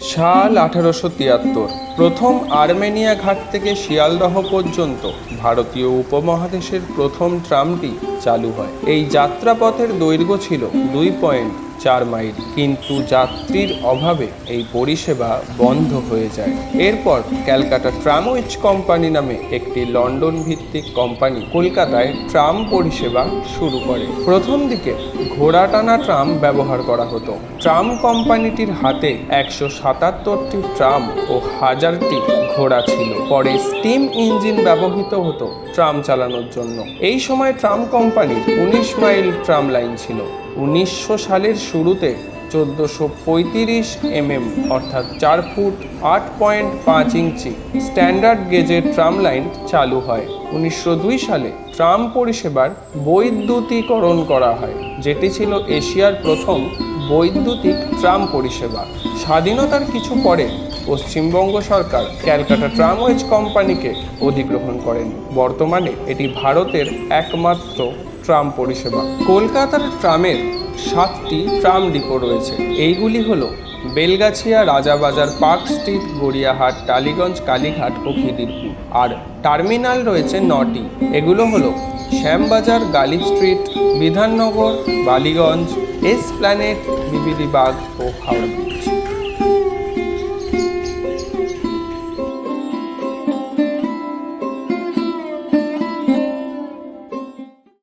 সাল আঠারোশো তিয়াত্তর, প্রথম আর্মেনিয়া ঘাট থেকে শিয়ালদহ পর্যন্ত ভারতীয় উপমহাদেশের প্রথম ট্রামটি চালু হয়। এই যাত্রাপথের দৈর্ঘ্য ছিল দুই পয়েন্ট চার মাইল। কিন্তু যাত্রীর অভাবে এই পরিষেবা বন্ধ হয়ে যায়। এরপর ক্যালকাটা ট্রামওয়েজ কোম্পানি নামে একটি লন্ডন ভিত্তিক কোম্পানি কলকাতায় ট্রাম পরিষেবা শুরু করে। প্রথম দিকে ঘোড়া টানা ট্রাম ব্যবহার করা হতো। ট্রাম কোম্পানিটির হাতে একশো সাতাত্তরটি ট্রাম ও হাজারটি ঘোড়া ছিল। পরে স্টিম ইঞ্জিন ব্যবহৃত হতো ট্রাম চালানোর জন্য। এই সময় ট্রাম কোম্পানির উনিশ মাইল ট্রাম লাইন ছিল। উনিশশো সালের শুরুতে চোদ্দোশো পঁয়ত্রিশ এমএম, অর্থাৎ চার ফুট আট পয়েন্ট পাঁচ ইঞ্চি স্ট্যান্ডার্ড গেজের ট্রাম লাইন চালু হয়। উনিশশো দুই সালে ট্রাম পরিষেবার বৈদ্যুতিকরণ করা হয়, যেটি ছিল এশিয়ার প্রথম বৈদ্যুতিক ট্রাম পরিষেবা। স্বাধীনতার কিছু পরে পশ্চিমবঙ্গ সরকার ক্যালকাটা ট্রামওয়েজ কোম্পানিকে অধিগ্রহণ করেন। বর্তমানে এটি ভারতের একমাত্র ট্রাম পরিষেবা। কলকাতার ট্রামের সাতটি ট্রাম ডিপো রয়েছে। এইগুলি হলো বেলগাছিয়া রাজাবাজার পার্ক স্ট্রিট, গড়িয়াহাট, টালিগঞ্জ, কালীঘাট ও খিদিরপুর। আর টার্মিনাল রয়েছে নটি। এগুলো হলো শ্যামবাজার গালি Street, Bidhannagar, Ballygunge, Esplanade, BBD Bag ও হাওড়া